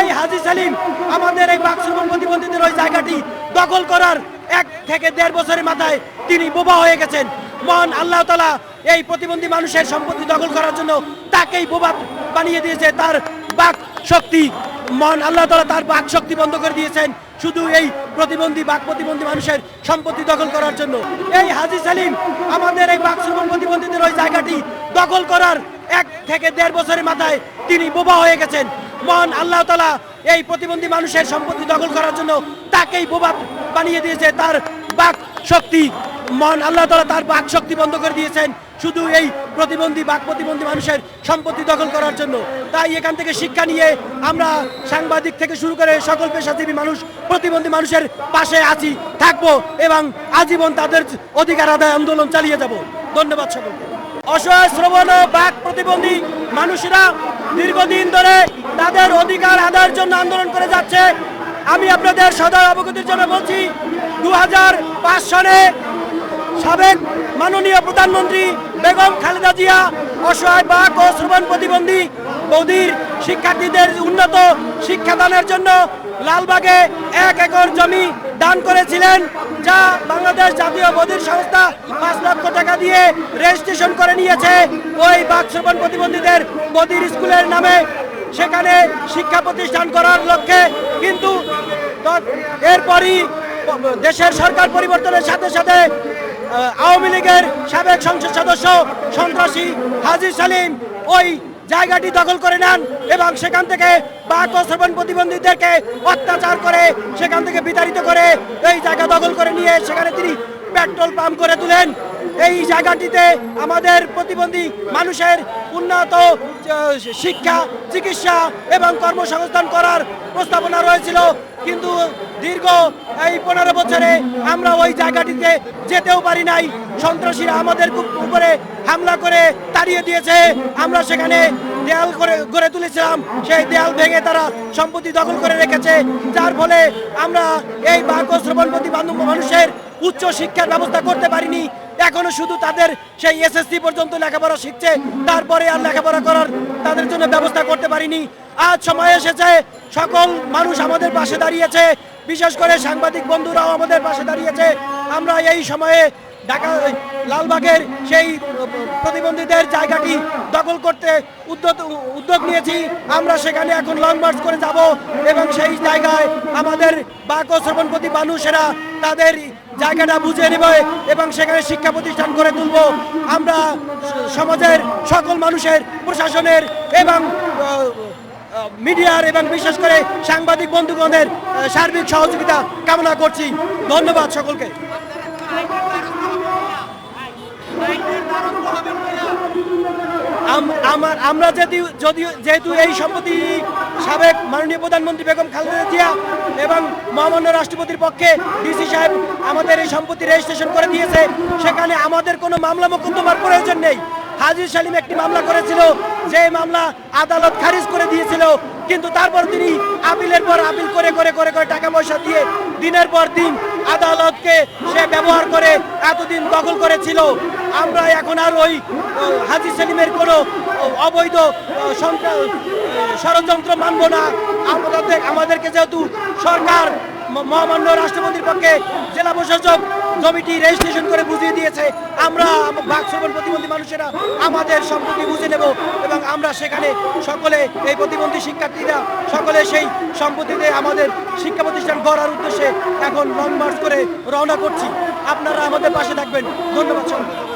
এই হাজি সালিম, আমাদের এই বাক্সরবন প্রতিবন্ধীদের ওই জায়গাটি দখল করার এক থেকে দেড় বছরের মাথায় তিনি বোবা হয়ে গেছেন। মহান আল্লাহ তালা এই প্রতিবন্ধী মানুষের সম্পত্তি দখল করার জন্য তাকেই বোবা বানিয়ে দিয়েছে তার বাক শক্তি। মহান আল্লাহ তালা তার বাক শক্তি বন্ধ করে দিয়েছেন শুধু এই প্রতিবন্ধী, বাক প্রতিবন্ধী মানুষের সম্পত্তি দখল করার জন্য। এই হাজি সালিম, আমাদের এই বাক্সরবন প্রতিবন্ধীদের ওই জায়গাটি দখল করার এক থেকে দেড় বছরের মাথায় তিনি বোবা হয়ে গেছেন। মহান আল্লাহ তালা এই প্রতিবন্ধী মানুষের সম্পত্তি দখল করার জন্য তাকেই বোবা বানিয়ে দিয়েছে। তার বাক শক্তি, মহান আল্লাহ তালা তার বাক শক্তি বন্ধ করে দিয়েছেন। শুধু এই প্রতিবন্ধী, বাক প্রতিবন্ধী মানুষের সম্পত্তি দখল করার জন্য। তাই এখান থেকে শিক্ষা নিয়ে আমরা সাংবাদিক থেকে শুরু করে সকল পেশাজীবী মানুষ, প্রতিবন্ধী মানুষের পাশে আছি, থাকব এবং আজীবন তাদের অধিকার আদায় আন্দোলন চালিয়ে যাব। ধন্যবাদ সকলকে। অসহায় শ্রবণ বাক প্রতিবন্ধী মানুষেরা দীর্ঘদিন ধরে তাদের অধিকার আদায়ের জন্য আন্দোলন করে যাচ্ছে। আমি আপনাদের সদা অবগতির জন্য বলছি দু সনে সাবেক মাননীয় প্রধানমন্ত্রী বেগম খালেদা জিয়া, অসহায় বাক ও শ্রবণ প্রতিবন্ধী বৌদির শিক্ষার্থীদের উন্নত শিক্ষাদানের জন্য লালবাগে এক একর জমি দান করেছিলেন, যা বাংলাদেশ জাতীয় বধির সংস্থা পাঁচ লক্ষ টাকা দিয়ে রেজিস্ট্রেশন করে নিয়েছে। ওই বাক শ্রবণ প্রতিবন্ধীদের বধির স্কুলের নামে সেখানে শিক্ষা প্রতিষ্ঠান করার লক্ষ্যে কিন্তু এরপরই দেশের সরকার পরিবর্তনের সাথে সাথে আওয়ামী লীগের সাবেক সংসদ সদস্য সন্ত্রাসী হাজি সালিম ওই জায়গাটি দখল করে নেন এবং সেখান থেকে বাক ও শ্রবণ প্রতিবন্ধীদেরকে অত্যাচার করে সেখান থেকে বিতাড়িত করে এই জায়গা দখল করে নিয়ে সেখানে তিনি পেট্রোল পাম্প করে তুলেন। এই জায়গাটিতে আমাদের প্রতিবন্ধী মানুষের উন্নত শিক্ষা, চিকিৎসা এবং কর্মসংস্থান করার প্রস্তাবনা রয়েছিল। কিন্তু দীর্ঘ এই পনেরো বছরে আমরা ওই জায়গাটিতে যেতেও পারি নাই। সন্ত্রাসীরা আমাদের উপরে হামলা করে তাড়িয়ে দিয়েছে। আমরা সেখানে দেয়াল করে, গড়ে তুলেছিলাম। সেই দেয়াল ভেঙে তারা সম্পত্তি দখল করে রেখেছে। যার ফলে আমরা এই বাক ও শ্রবণ প্রতিবন্ধী মানুষের উচ্চ শিক্ষার ব্যবস্থা করতে পারিনি। এখনও শুধু তাদের সেই এসএসসি পর্যন্ত লেখাপড়া শিখছে। তারপরে আর লেখাপড়া করার তাদের জন্য ব্যবস্থা করতে পারিনি। আজ সময় এসেছে। সকল মানুষ আমাদের পাশে দাঁড়িয়েছে। বিশেষ করে সাংবাদিক বন্ধুরাও আমাদের পাশে দাঁড়িয়েছে। আমরা এই সময়ে ঢাকা লালবাগের সেই প্রতিবন্ধীদের জায়গাটি দখল করতে উদ্যোগ উদ্যোগ নিয়েছি। আমরা সেখানে এখন লং মার্চ করে যাব এবং সেই জায়গায় আমাদের বাক শ্রবণপতি মানুষেরা তাদের জায়গাটা বুঝে নেবে এবং সেখানে শিক্ষা প্রতিষ্ঠান করে তুলব। আমরা সমাজের সকল মানুষের, প্রশাসনের এবং মিডিয়ার এবং বিশেষ করে সাংবাদিক বন্ধুগণের সার্বিক সহযোগিতা কামনা করছি। ধন্যবাদ সকলকে। আমার, আমরা যদি যদিও, যেহেতু এই সম্পত্তি সাবেক মাননীয় প্রধানমন্ত্রী বেগম খালেদা জিয়া এবং মহামান্য রাষ্ট্রপতির পক্ষে ডিসি সাহেব আমাদের এই সম্পত্তি রেজিস্ট্রেশন করে দিয়েছে, সেখানে আমাদের কোনো মামলা মোকদ্দমার প্রয়োজন নেই। হাজির সালিম একটি মামলা করেছিল, যে মামলা আদালত খারিজ করে দিয়েছিল। কিন্তু তারপর তিনি আপিলের পর আপিল করে করে করে করে টাকা পয়সা দিয়ে দিনের পর দিন আদালতকে সে ব্যবহার করে এতদিন দখল করেছিল। আমরা এখন আর ওই হাজি সেলিমের কোনো অবৈধ ষড়যন্ত্র মানব না। আমাদের আমাদেরকে যেহেতু সরকার মহামান্য রাষ্ট্রপতির পক্ষে জেলা প্রশাসক জমিটি রেজিস্ট্রেশন করে বুঝিয়ে দিয়েছে। আমরা বাক শ্রবণ প্রতিবন্ধী মানুষেরা আমাদের সম্পত্তি বুঝে নেব এবং আমরা সেখানে সকলে এই প্রতিবন্ধী শিক্ষার্থীরা সকলে সেই সম্পত্তিতে আমাদের শিক্ষা প্রতিষ্ঠান গড়ার উদ্দেশ্যে এখন লং মার্চ করে রওনা করছি। আপনারা আমাদের পাশে থাকবেন। ধন্যবাদ সকলকে।